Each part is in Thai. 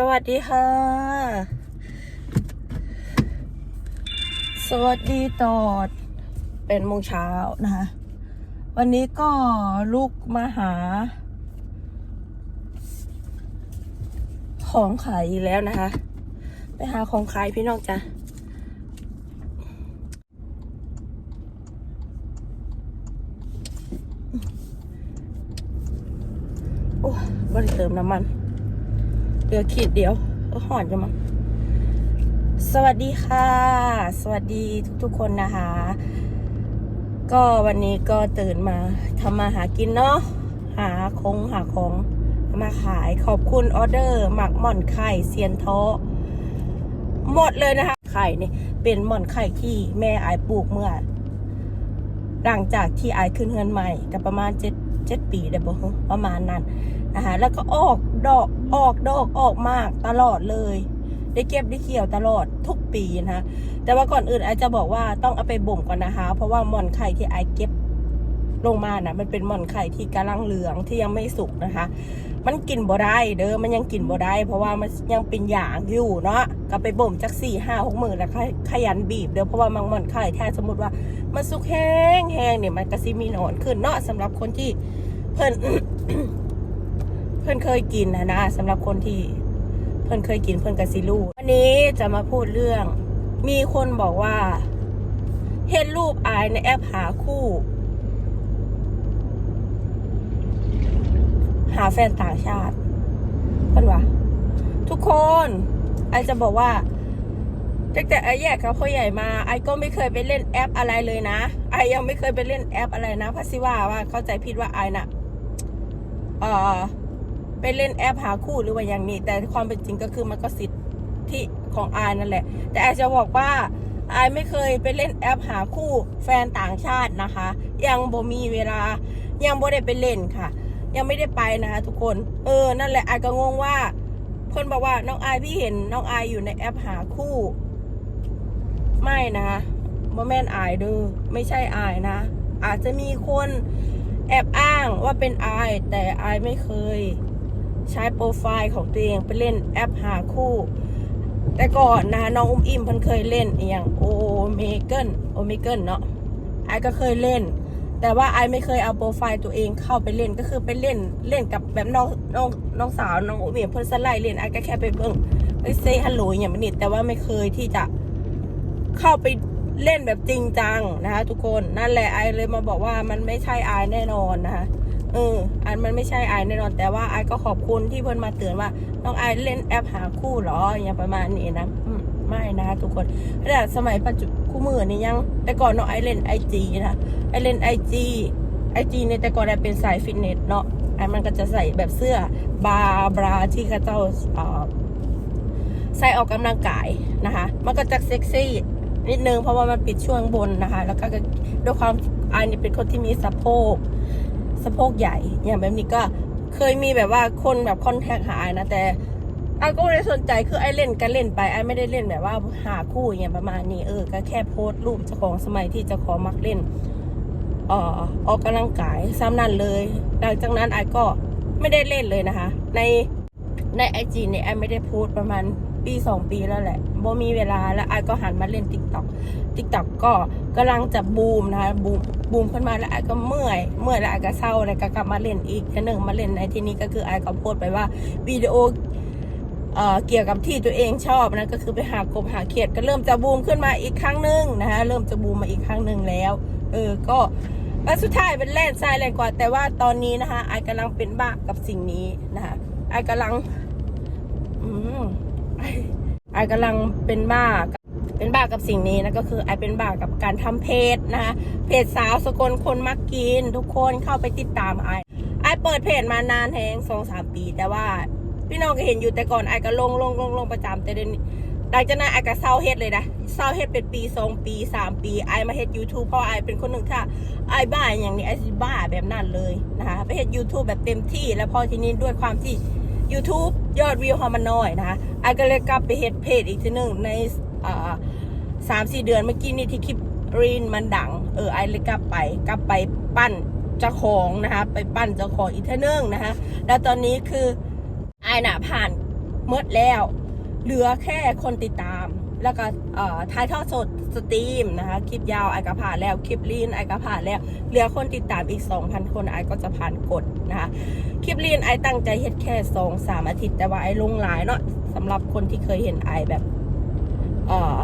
สวัสดีค่ะ สวัสดีตอด เป็นโมงเช้านะคะ วันนี้ก็ลูกมาหา ของขายอีกแล้วนะคะ ไปหาของขายพี่น้องจ้ะโอ้บริเติมน้ำมัน เหลือขีดเดียวก็หอนจะมั้งสวัสดีค่ะ สวัสดีทุกๆคนนะคะ ก็วันนี้ก็ตื่นมาทำมาหากินเนาะหาคงหาของมาขายขอบคุณออเดอร์หมักหม่อนไข่เซียนท้อหมดเลยนะคะ ไข่เนี่ยเป็นหม่อนไข่ที่แม่อายปลูกเมื่อ หลังจากที่อายขึ้นเฮือนใหม่กับประมาณเจ็ด เจ็ดปีได้บ่ฮะประมาณนั้นนะคะแล้วก็ออกดอกออกดอกออกมากตลอดเลย ได้เก็บได้เกี่ยวตลอดทุกปีนะคะแต่ว่าก่อนอื่นไอจะบอกว่าต้องเอาไปบ่มก่อนนะคะ เพราะว่าหม่อนไข่ที่ไอเก็บลงมานะมันเป็นหม่อนไข่ที่กำลังเหลืองที่ยังไม่สุกนะคะ มันกินบ่ได้เด้อมันยังกินบ่ได้ เพราะว่ามันยังเป็นหยางอยู่เนาะก็ไปบ่มจากสี่ห้าหกหมื่นแล้วขยันบีบเด้อเพราะว่ามันหม่อนไข่ถ้าสมมติว่า มันสุกแห้งแห้งเนี่ยมันก็สิมีหนอนขึ้นเนาะสำหรับคนที่เพิ่นเพิ่นเคยกินนะนะสำหรับคนที่ เพิ่นเคยกินเพิ่นกสิรู้วันนี้จะมาพูดเรื่อง มีคนบอกว่าเห็นรูปอายในแอปหาคู่ หาแฟนต่างชาติเพิ่นว่าทุกคนไอจะบอกว่า ตั้งแต่ไอ้แยกกับพ่อใหญ่มาไอ้ก็ไม่เคยไปเล่นแอปอะไรเลยนะไอ้ยังไม่เคยไปเล่นแอปอะไรนะพัสิว่าว่าเข้าใจผิดว่าไอ้น่ะเออไปเล่นแอปหาคู่หรือว่าอย่างนี้ แต่ความเป็นจริงก็คือมันก็สิทธิของไอ้นั่นแหละ แต่ไอจะบอกว่าไอ้ไม่เคยไปเล่นแอปหาคู่แฟนต่างชาตินะคะ ยังบ่มีเวลายังบ่ได้ไปเล่นค่ะ ยังไม่ได้ไปนะคะทุกคนเออนั่นแหละไอ้ก็งงว่าคนบอกว่าน้องไอพี่เห็นน้องไออยู่ในแอปหาคู่ ไม่นะโมแมนอายเด้อไม่ใช่อายนะ อาจจะมีคนแอบอ้างว่าเป็นอาย แต่อายไม่เคย ใช้โปรไฟล์ของตัวเองไปเล่นแอปหาคู่ แต่ก่อนนะน้องอุ้มอิ่มพิ่นเคยเล่นอย่างโอเมเกิลโอเมเกิลเนาะไอายก็เคยเล่น แต่ว่าไอายไม่เคยเอาโปรไฟล์ตัวเองเข้าไปเล่นก็คือไปเล่นเล่นกับแบบน้องน้องน้องสาวน้องอุ้มอิ่มเพิ่นสไลด์เล่นไอายก็แค่ไปเบิ่งไปเซฮัลโหลอย่างนี้แต่ว่าไม่เคยที่จะ เข้าไปเล่นแบบจริงจังนะคะทุกคนนั่นแหละไอเลยมาบอกว่ามันไม่ใช่ไอแน่นอนนะคะเอออันมันไม่ใช่ไอแน่นอนแต่ว่าไอก็ขอบคุณที่เพื่อนมาเตือนว่าน้องไอเล่นแอปหาคู่หรออย่างประมาณนี้นะไม่นะคะทุกคนแต่สมัยปัจจุคู่มือนี่ยัง แต่ก่อนน้องไอเล่นไอจีนะไอเล่นไอจีไอจีเนี่ยแต่ก่อนไอเป็นสายฟิตเนสเนาะไอมันก็จะใส่แบบเสื้อบาบราที่เขาเจ้าใส่ออกกำลังกายนะคะ มันก็จะเซ็กซี่ นิดนึงเพราะว่ามันปิดช่วงบนนะคะ แล้วก็ด้วยความอายนี่เป็นคนที่มีสะโพกสะโพกใหญ่ อย่างแบบนี้ก็เคยมีแบบว่าคนแบบคอนแทคหาอายนะแต่ไอาก็ไม่ได้สนใจคือไอเล่นก็เล่นไปไอไม่ได้เล่นแบบว่าหาคู่อย่างประมาณนี้เออก็แค่โพสต์รูปเจ้าของสมัยที่เจ้าของมักเล่นเอ่อออกกำลังกายซ้ำนั่นเลย หลังจากนั้นไอก็ไม่ได้เล่นเลยนะคะ ใน ในไอจีเนี่ยไอไม่ได้โพสต์ประมาณปีสองปีแล้วแหละบ่มีเวลาแล้วไอก็หันมาเล่นติ๊กต็อกติ๊กต็อกก็กำลังจะบูมนะคะบูมบูมขึ้นมาแล้วไอก็เมื่อย เมื่อยแล้วไอก็เศร้าแล้วก็กลับมาเล่นอีกทีหนึ่งมาเล่นในที่นี้ก็คือไอก็โพสต์ไปว่าวิดีโอเอ่อเกี่ยวกับที่ตัวเองชอบนะก็คือไปหากบหาเขียดก็เริ่มจะบูมขึ้นมาอีกครั้งหนึ่งนะคะเริ่มจะบูมมาอีกครั้งหนึ่งแล้วเออก็แล้วสุดท้ายเป็นแล่นทรายแรงกว่า แต่ว่าตอนนี้นะคะไอกำลังเป็นบ้ากับสิ่งนี้นะคะไอกำลัง ไอไอกำลังเป็นบ้าเป็นบ้ากับสิ่งนี้นะก็คือไอเป็นบ้ากับการทำเพจนะคะเพจสาวสกลคนมักกิน ทุกคนเข้าไปติดตามไอไอเปิดเพจมานานแฮงสองสามปี แต่ว่าพี่น้องก็เห็นอยู่แต่ก่อนไอก็ลงลงลงลงประจำแต่เดี๋ยวนี้หลังจากนั้นไอก็เศร้าเฮ็ดเลยนะเศร้าเฮ็ดเป็นปีสองปีสามปีไอมาเฮ็ด YouTube เพราะไอเป็นคนหนึ่งถ้าไอบ้าอย่างนี้ไอสิบ้าแบบนั้นเลยนะคะไปเฮ็ด YouTube แบบเต็มที่ แล้วพอทีนี้ด้วยความที่ YouTube ยอดวิวขามันน้อยนะคะไอก็เลยกลับไปเฮ็ดเพจอีกทีหนึ่งในสามสี่เดือนเมื่อกี้นี่ที่คลิปรีนมันดัง เออไอเลยกลับไปกลับไปปั้นเจ้าของนะคะ ไปปั้นเจ้าของอีกทีหนึ่งนะคะ แล้วตอนนี้คือไอน่ะผ่านเมดแล้ว เหลือแค่คนติดตาม แล้วก็เอ่อถ่ายทอดสดสตรีมนะคะ คลิปยาวไอกระผ่านแล้วคลิปลีนไอกระผ่านแล้วเหลือคนติดตามอีก 2,000 คนไอก็จะผ่านกฎนะคะคลิปลีนไอตั้งใจเฮ็ดแค่สองสามอาทิตย์แต่ว่าไอลงหลายเนาะสำหรับคนที่เคยเห็นไอแบบเอ่อ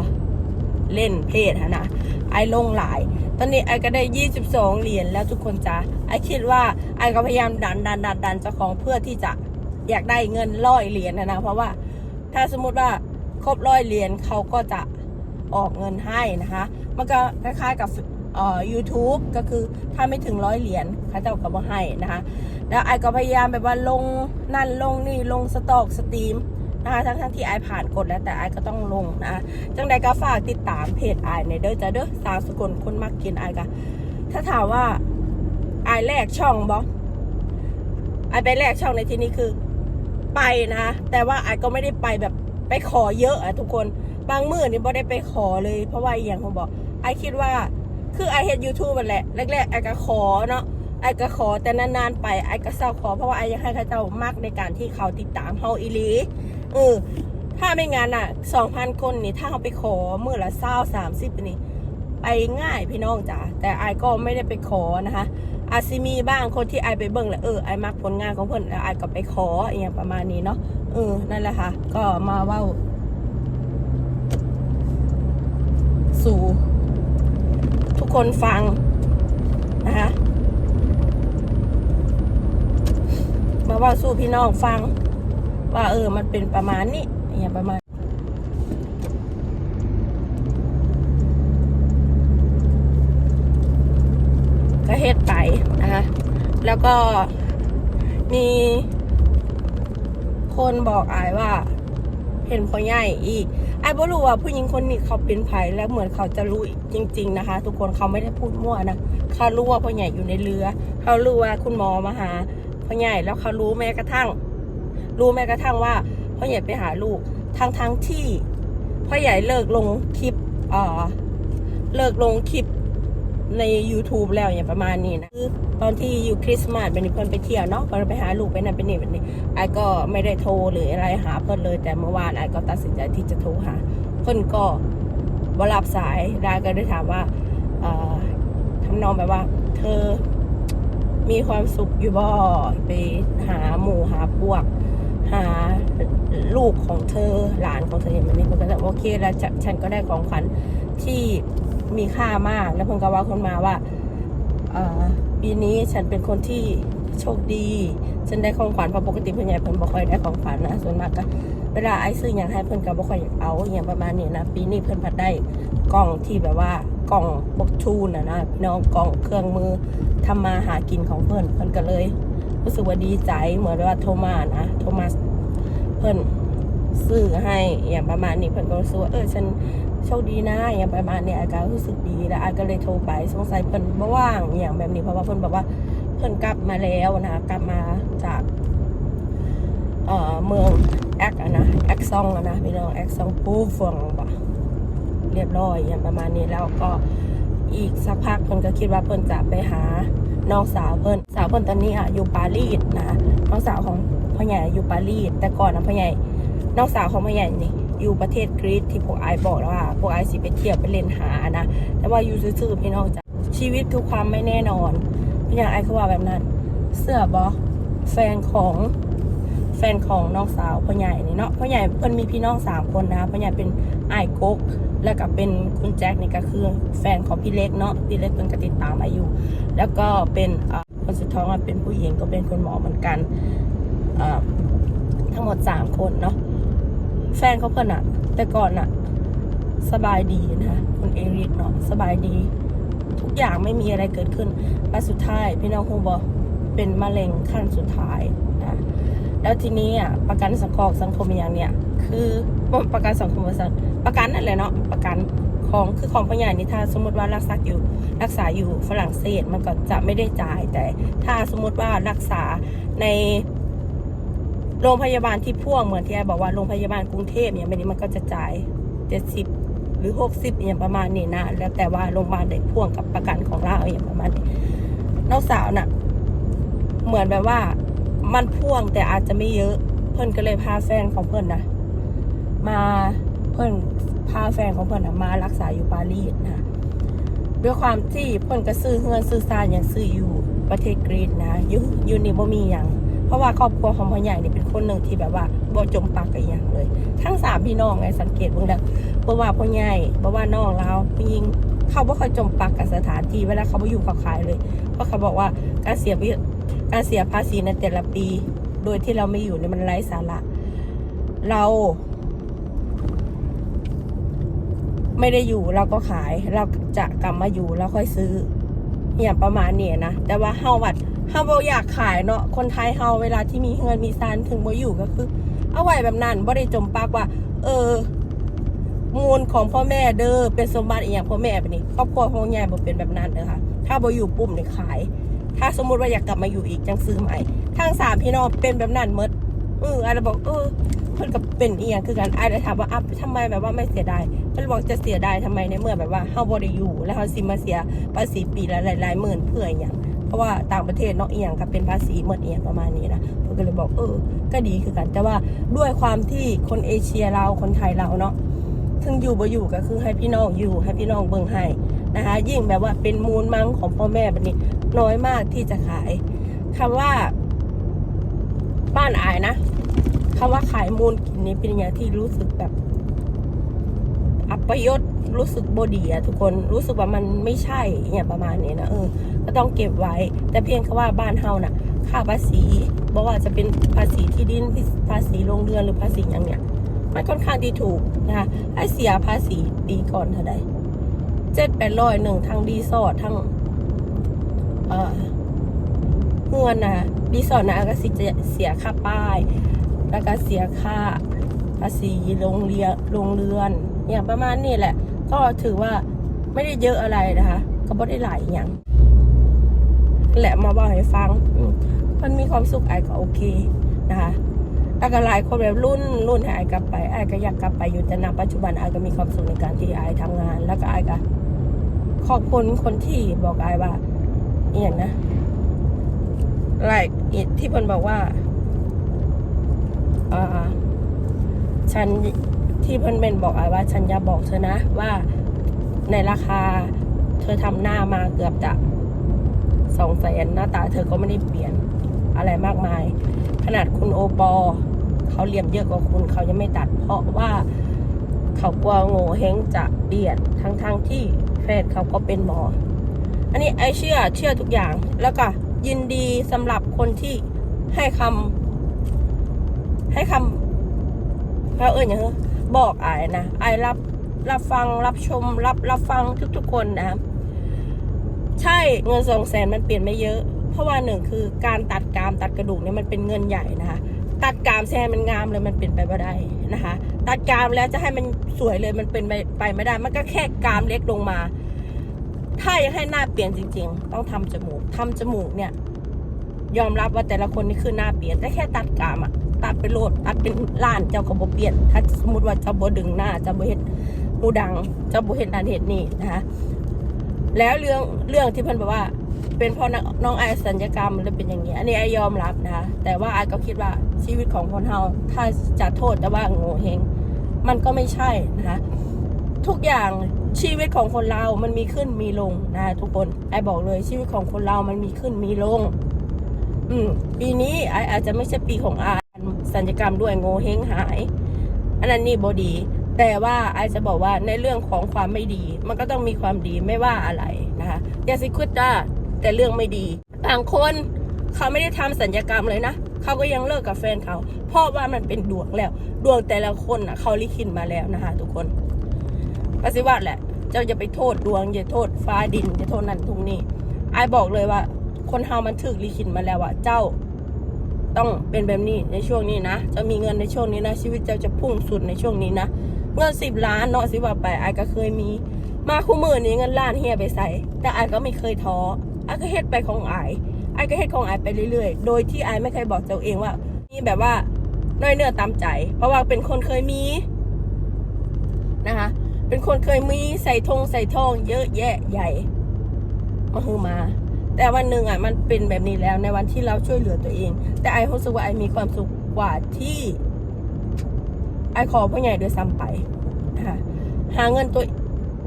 เล่นเพจนะไอลงหลาย ตอนนี้ไอก็ได้ 22 เหรียญแล้วทุกคนจ้าไอคิดว่าไอก็พยายามดันดันดันดันเจ้าของเพื่อที่จะอยากได้เงินร้อยเหรียญนะนะเพราะว่าถ้าสมมติว่า ครบร้อยเหรียญเขาก็จะออกเงินให้นะคะ มันก็คล้ายๆกับเอ่อ YouTube ก็คือถ้าไม่ถึงร้อยเหรียญเขาจะก็บ่ให้นะคะ แล้วไอก็พยายามแบบว่าลงนั่นลงนี่ลงสต็อกสตรีมนะคะทั้งทั้งๆที่ไอผ่านกฎแล้วแต่ไอก็ต้องลงนะะจังใดก็ฝากติดตามเพจไอในเด้อจ้าเด้อสาวสกุลคนมักกินไอกะถ้าถามว่าไอแรกช่องบอไอไปแรกช่องในที่นี้คือไปนะคะแต่ว่าไอก็ไม่ได้ไปแบบ ไปขอเยอะอะทุกคน บางมื่อนี่บ่ได้ไปขอเลย เพราะว่าอย่างผมบอกไอคิดว่าคือไอเห็นยูทูบมันแหละแรกๆไอก็ขอเนาะไอก็ขอแต่นานๆไปไอก็เศร้าขอเพราะว่าไอยังให้เขาเจ้ามากในการที่เขาติดตามเฮาอีลีเออถ้าไม่งานอะสองพันคนนี่ถ้าเขาไปขอมือละเศร้าสามสิบนี่ไปง่ายพี่น้องจ๋าแต่ไอก็ไม่ได้ไปขอนะคะ อาจซิมีบ้างคนที่ไอไปเบิ่งแล้วเออไอมักผลงานของเพิ่นแล้วไอก็ไปขออย่างประมาณนี้เนาะเออนั่นแหละค่ะ ก็มาเว่าสู่ทุกคนฟังนะคะมาว่าสู้พี่น้องฟัง ว่าเออมันเป็นประมาณนี้อย่างประมาณ ก็เฮ็ดไปนะคะ แล้วก็มีคนบอกอายว่า เห็นพ่อใหญ่อีกไอ้บ่รู้ว่าผู้หญิงคนนี้เขาเป็นไผแล้วเหมือนเขาจะรู้จริง ๆ นะคะ ทุกคนเขาไม่ได้พูดมั่วนะเขารู้ว่าพ่อใหญ่อยู่ในเรือ เขารู้ว่าคุณหมอมาหาพ่อใหญ่แล้วเขารู้แม้กระทั่ง รู้แม้กระทั่งว่าพ่อใหญ่ไปหาลูกทั้งทั้งๆที่พ่อใหญ่เลิกลงคลิปเอ่อเลิกลงคลิป ใน YouTube แล้วอย่างประมาณนี้นะคือตอนที่อยู่คริสต์มาสเป็นเพื่อนไปเที่ยวเนาะเพิ่นไปหาลูกไปนั่นไปนี่แบบนี้ไอ้ก็ไม่ได้โทรหรืออะไรหาเพิ่อนเลย แต่เมื่อวานไอ้ก็ตัดสินใจที่จะโทรหาเพิ่อนก็บรับสายได้ก็ได้ถามว่าทำนองแบบว่า เธอมีความสุขอยู่บ่ไปหาหมู่หาพวก หาลูกของเธอหลานของเธออย่างนี้เพิ่นก็จะโอเคแล้วฉันก็ได้ของขวัญที่ มีค่ามาก แล้วเพิ่นก็ว่าคนมาว่าปีนี้ฉันเป็นคนที่โชคดี ฉันได้ของขวัญเพราะปกติเพิ่อนใหญ่เพิ่นบ่ค่อยได้ของขวัญนะส่วนมากก็เวลาไอ้ซื้ออย่างให้เพิ่นก็บ่ค่อยอยากเอาอย่างประมาณนี้นะปีนี้เพิ่นผัดได้กล่องที่แบบว่ากล่องบกชูนนะนะน้องกล่องเครื่องมือทำมาหากินของเพิ่นเพิ่นก็เลย รู้สึกว่าดีใจเหมือนว่าโทมานะโทรมาเพิ่นซื้อให้อย่างประมาณนี้เพิ่นก็รู้สึกว่าเออฉัน โชคดีนะอย่างประมาณนี้อาการรู้สึกดีแล้วอาก็เลยโทรไปสงสัยเพิ่นบ่ว่างอย่างแบบนี้เพราะว่าเพิ่นบอกว่าเพิ่นกลับมาแล้วนะกลับมาจากเอ่อเมืองแอคอะนะแอคซองนะพี่น้องแอคซองปูฟงบ่เรียบร้อยอย่างประมาณนี้แล้วก็อีกสักพักเพิ่นก็คิดว่าเพิ่นจะไปหาน้องสาวเพิ่นสาวเพิ่นตอนนี้อะอยู่ปารีสนะน้องสาวของพ่อใหญ่อยู่ปารีสแต่ก่อนนะพ่อใหญ่น้องสาวของพ่อใหญ่นี่ อยู่ประเทศกรีซที่พวกไอายบอกแล้วว่าพวกไอสิไปเที่ยวไปเล่นหานะ แต่ว่าอยู่ซื่อๆพี่น้องจ้ะชีวิตคือความไม่แน่นอนพี่อย่างไอเขาว่าแบบนั้น เสื้อบอแฟนของแฟนของน้องสาวพ่อใหญ่นี่เนาะพ่อใหญ่เพิ่นมีพี่น้องสามคนนะพ่อใหญ่เป็นไอ้กกแล้วก็เป็นคุณแจ็คนี่ก็คือแฟนของพี่เล็กเนาะพี่เล็กเพิ่นก็ติดตามอายุแล้วก็เป็นเอ่อคนสุดท้องเป็นผู้หญิงก็เป็นคุณหมอเหมือนกันเอ่อทั้งหมดสามคนเนาะ แฟนเขาเพิ่นอะแต่ก่อนอะสบายดีนะคะคุณเอริกเนาะสบายดี ทุกอย่างไม่มีอะไรเกิดขึ้นและสุดท้ายพี่น้องคงบอกเป็นมะเร็งขั้นสุดท้ายนะแล้วทีนี้อะประกันสังคมสังคมอย่างเนี้ยคือประกันสังคมบริษัทประกันนั่นแหละเนาะประกันของคือของพยานนี่ถ้าสมมติว่ารักษาอยู่รักษาอยู่ฝรั่งเศสมันก็จะไม่ได้จ่ายแต่ถ้าสมมติว่ารักษาใน โรงพยาบาลที่พ่วงเหมือนที่ไอบอกว่าโรงพยาบาลกรุงเทพเนี่ยแบบนี้มันก็จะจ่ายเจ็ดสิบหรือหกสิบอย่างประมาณนี้นะแล้วแต่ว่าโรงพยาบาลได้พ่วงกับประกันของเราอย่างประมาณนี้น้องสาวน่ะ เหมือนแบบว่ามันพ่วงแต่อาจจะไม่เยอะ เพิ่อนก็เลยพาแฟนของเพิ่อนนะมาเพิ่อนพาแฟนของเพิ่นนะมารักษาอยู่ปารีสนะด้วยความที่เพิ่อนก็ซื้อเฮือนซื้อซานอย่างซื้ออยู่ประเทศกรีซนะยูยูนี่บ่มีหยัง เพราะว่าครอบครัวของพ่อใหญ่เนี่ยเป็นคนหนึ่งที่แบบว่าบ่จมปากกับหยังเลย ทั้งสามพี่น้องไงสังเกตเบิ่งแล้วบ่ว่าพ่อใหญ่บ่ว่าน้องเราผู้หญิงเขาบ่ค่อยจมปากกับสถานที่เวลาเขาบ่อยู่เขาขายเลย เพราะเขาบอกว่าการเสียวิการเสียภาษีในแต่ละปี โดยที่เราไม่อยู่เนี่ยมันไร้สาระ เรา ไม่ได้อยู่เราก็ขายเราจะกลับมาอยู่แล้วค่อยซื้ออย่างประมาณนี้นะแต่ว่าเฮาวัดาบ่อยากขายเนาะคนไทยเฮาเวลาที่มีเงินมีซานถึงบ่อยู่ก็คือ เอาไว้แบบนั้นบ่ได้จมปากว่า เออมูลของพ่อแม่เด้อเป็นสมบัติอีกอย่างพ่อแม่แบบนี้ครอบครัวของยายบ่เป็นแบบนั้นเด้อค่ะ ถ้าบ่อยู่ปุ่มเนี่ยขาย ถ้าสมมุติว่าอยากกลับมาอยู่อีกจังซื้อใหม่ทั้งสามพี่น้องเป็นแบบนั้นหมดเอออาจจะบอกเออเพิ่นก็เป็นอีหยังคือกันอาจจะถามว่าอะทำไมแบบว่าไม่เสียดายเพิ่นบอกจะเสียดายทำไมในเมื่อแบบว่าเฮาบ่ได้อยู่ แล้วเฮาสิมาเสียภาษีปีละหลายๆหมื่นเพื่ออีหยังเราะว่าต่างประเทศเนาะอียงก็เป็นภาษีหมดอียงประมาณนี้นะเพิ่นก็เลยบอกเออ ก็ดีคือกันแต่ว่าด้วยความที่คนเอเชียเราคนไทยเราเนาะถึงอยู่บ่อยู่ก็คือให้พี่น้องอยู่ให้พี่น้องเบิ่งให้นะคะ ยิ่งแบบว่าเป็นมูลมังของพ่อแม่แบบนี้ น้อยมากที่จะขายคำว่า บ้านอายนะคำว่าขายมูลกินนี้เป็นอย่างที่รู้สึกแบบ อัปยศรู้สึกบดีอะทุกคนรู้สึกว่ามันไม่ใช่อย่างประมาณนี้นะเออ ก็ต้องเก็บไว้ แต่เพียงแค่ว่าบ้านเฮาน่ะ ค่าภาษีบอกว่าจะเป็นภาษีที่ดินภาษีโรงเรือนหรือภาษีอย่างเนี้ยมันค่อนข้างที่ถูกนะคะให้เสียภาษีดีก่อนเท่าใดเจ็ดแปดร้อยหนึ่งทั้งดีสอดทั้งเอ่อเงินนะดีสอดนะก็สิจะเสียค่าป้าย แล้วก็เสียค่าภาษีโรงเรียนโรงเรือน อย่างประมาณนี้แหละ ก็ถือว่าไม่ได้เยอะอะไรนะคะ ก็ไม่ได้หลายอย่าง แหละมาบอกให้ฟังอืมมันมีความสุขไอ้ก็โอเคนะคะแล้วก็หลายคนแบบรุ่นรุ่นให้ไอ้กลับไปไอ้ก็อยากกลับไปอยู่แต่ณปัจจุบันไอ้ก็มีความสุขในการที่ไอ้ทำงาน แล้วก็ไอ้ก็ขอบคุณคนที่บอกไอ้ว่าอหย่างนะไลค์ที่เพิ่นบอกว่าอ่าฉันที่เพิ่นเป็นบอกไอ้ว่า ฉันอย่าบอกเธอนะว่าในราคาเธอทำหน้ามาเกือบจะ สองแสนหน้าตาเธอก็ไม่ได้เปลี่ยนอะไรมากมาย ขนาดคุณโอปอเขาเลี่ยมเยอะกว่าคุณเขายังไม่ตัด เพราะว่าเขากลัวโง่เฮงจะเดียดทั้งๆทที่แฟนเขาก็เป็นหมอ อันนี้ไอเชื่อเชื่อทุกอย่าง แล้วก็ยินดีสำหรับคนที่ให้คำให้คำเขาเอ่ยอย่างเงี้ยบอกไอ้นะไอรับรับฟังรับชม รับรับฟังทุกๆคนนะครับ ใช่เงินสองแสนมันเปลี่ยนไม่เยอะ เพราะว่าหนึ่งคือการตัดกรามตัดกระดูกเนี่ยมันเป็นเงินใหญ่นะคะ ตัดกรามแซมมันงามเลยมันเป็นไปไม่ได้นะคะ ตัดกรามแล้วจะให้มันสวยเลยมันเป็นไปไม่ได้ มันก็แค่กรามเล็กลงมา ถ้าอยากให้หน้าเปลี่ยนจริง ๆ ต้องทำจมูกทำจมูกเนี่ย ยอมรับว่าแต่ละคนนี่คือหน้าเปลี่ยนแต่แค่ตัดกรามอะตัดเป็นโลดตัดเป็นล้านเจ้าก็บ่เปลี่ยน ถ้าสมมติว่าเจ้าบ่ดึงหน้าเจ้าบ่เฮ็ดหูดังเจ้าบ่เฮ็ดนั่นเฮ็ดนี่นะคะ แล้วเรื่องเรื่องที่เพิ่นบอกว่า เป็นเพราะน้องน้องไอสัญญกรรมเลยเป็นอย่างนี้อันนี้ไอยอมรับนะคะแต่ว่าไอก็คิดว่าชีวิตของคนเฮาถ้าจะโทษแต่ว่าโง่เฮงมันก็ไม่ใช่นะคะทุกอย่างชีวิตของคนเรา มันมีขึ้นมีลงนะคะทุกคน ไอบอกเลยชีวิตของคนเรา มันมีขึ้นมีลง อืม ปีนี้ไออาจจะไม่ใช่ปีของอาสัญญกรรมด้วยโง่เฮงหาย อันนั้นนี่บดี แต่ว่าไอจะบอกว่าในเรื่องของความไม่ดี มันก็ต้องมีความดีไม่ว่าอะไรนะคะอย่าสิคุดจ้าแต่เรื่องไม่ดีบางคนเขาไม่ได้ทำสัญญกรรมเลยนะเขาก็ยังเลิกกับแฟนเขาเพราะว่ามันเป็นดวงแล้ว ดวงแต่ละคนนะเขาลิขิตมาแล้วนะคะทุกคนปฏิวัตแหละ เจ้าอย่าไปโทษดวงอย่าโทษฟ้าดินอย่าโทษนั่นทุกนี่ไอบอกเลยว่า คนเฮามันถึกลิขิตมาแล้วว่าเจ้าต้องเป็นแบบนี้ในช่วงนี้นะ จะมีเงินในช่วงนี้นะ ชีวิตเจ้าจะพุ่งสุดในช่วงนี้นะ เงินสิบล้านเนาะสิว่าไปไอ้ก็เคยมี มาคู่มือนี้เงินล้านเฮียไปใส่ แต่ไอ้ก็ไม่เคยท้อไอ้ก็เฮ็ดไปของไอ้ไอ้ก็เฮ็ดของไอ้ไปเรื่อยๆ โดยที่ไอ้ไม่เคยบอกเจ้าเองว่านี่แบบว่าน้อยเนื้อตามใจ เพราะว่าเป็นคนเคยมีนะคะ เป็นคนเคยมีใส่ทงใส่ทอง เยอะแยะใหญ่มาฮือมา แต่วันหนึ่งอะมันเป็นแบบนี้แล้วในวันที่เราช่วยเหลือตัวเอง แต่ไอ้รู้สึกว่าไอ้มีความสุขกว่าที่ ไอขอพ่อใหญ่ด้วยซ้ำไปนะคะหาเงินตัว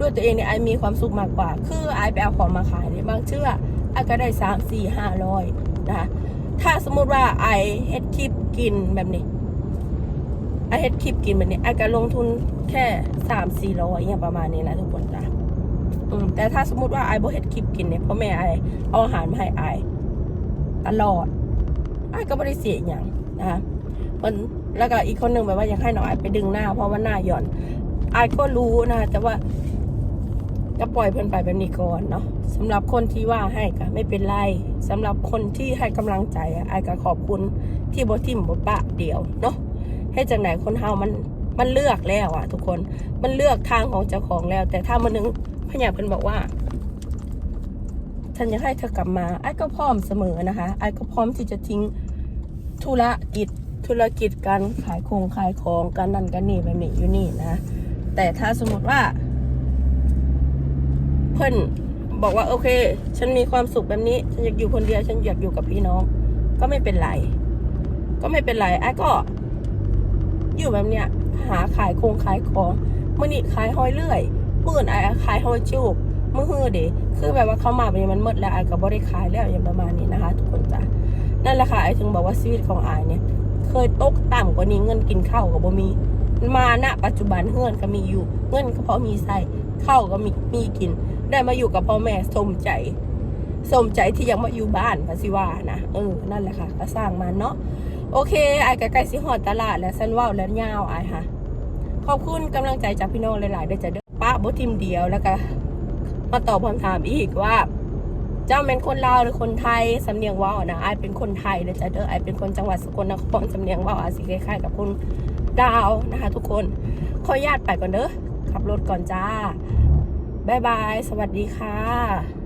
ด้วยตัวเองเนี่ยไอมีความสุขมากกว่า คือไอไปเอาของมาขายเนี่ยบางเชื่อไอก็ได้สามสี่ห้าร้อยนะคะถ้าสมมติว่าไอเฮ็ดคลิปกินแบบนี้ไอเฮ็ดคลิปกินแบบนี้ไอก็ลงทุนแค่สามสี่ร้อยอย่างประมาณนี้แหละทุกคนจ้ะอืมแต่ถ้าสมมติว่าไอโบเฮ็ดคลิปกินเนี่ยพ่อแม่ไอเอาอาหารมาให้ไอตลอดไอก็ไม่ได้เสียอย่างนะคะมัน แล้วก็อีกคนหนึ่งแบบว่าอยากให้น้องไอไปดึงหน้า เพราะว่าหน้าหย่อนไอก็รู้นะ แต่ว่าจะปล่อยเพิ่อนไปแบบนี้ก่อนเนาะสำหรับคนที่ว่าให้ก็ไม่เป็นไรสำหรับคนที่ให้กำลังใจอะไอก็ขอบคุณที่บ่ทิมบ่ปะเดียวเนาะให้จากไหนคนเฮามันมันเลือกแล้วอะทุกคนมันเลือกทางของเจ้าของแล้ว แต่ถ้ามันนึงพญาเพิ่นบอกว่าฉันอยากให้เธอกลับมาไอ้ก็พร้อมเสมอนะคะไอ้ก็พร้อมที่จะทิ้งธุรกิจ ธุรกิจการขายคงขายของการนั่นกันนี่แบบนี้อยู่นี่นะ แต่ถ้าสมมติว่า เพิ่อนบอกว่าโอเค ฉันมีความสุขแบบนี้ ฉันอยากอยู่คนเดียว ฉันอยากอยู่กับพี่น้อง ก็ไม่เป็นไร ก็ไม่เป็นไรไอ้ก็ อยู่แบบเนี้ย หาขายคงขายของมื่อนี้ขายหอยเลื่อยมื่อนไอ้ขายหอยจูบมื่อฮือเดคือแบบว่าเขามาแบบนี้มันหมดแล้วไอ้ก็บ่ได้ขายแล้วอย่างประมาณนี้นะคะ ทุกคนจ้ะนั่นแหละค่ะไอ้ถึงบอกว่าชีวิตของไอ้เนี่ย เคยตกต่ำกว่านี้เงินกินข้าวก็บ่มี มาณปัจจุบันเฮือนก็มีอยู่ เงินก็พอมีใส่ข้าวก็มีมีกิน ได้มาอยู่กับพ่อแม่สมใจสมใจที่ยังมาอยู่บ้านพะสิว่านะเออนั่นแหละค่ะก็สร้างมาเนาะโอเคไอ้ก็ใกล้สิหอดตลาดแล้วสันว่าวแล้วยาวไอ้ค่ะ ขอบคุณกำลังใจจากพี่น้องหลายๆเด้จะเด้อป้าบทิมเดียวแล้วก็มาตอบคำถามอีกว่า เจ้าเป็นคนลาวหรือคนไทยสำเนียงว่าวนะไอเป็นคนไทยเด้อจะเด้อไอเป็นคนจังหวัดสกลนครสำเนียงว่าวอาสิคล้ายๆกับคุณดาวนะคะ ทุกคนขออนุญาตไปก่อนเด้อขับรถก่อนจ้าบ๊ายบาย สวัสดีค่ะ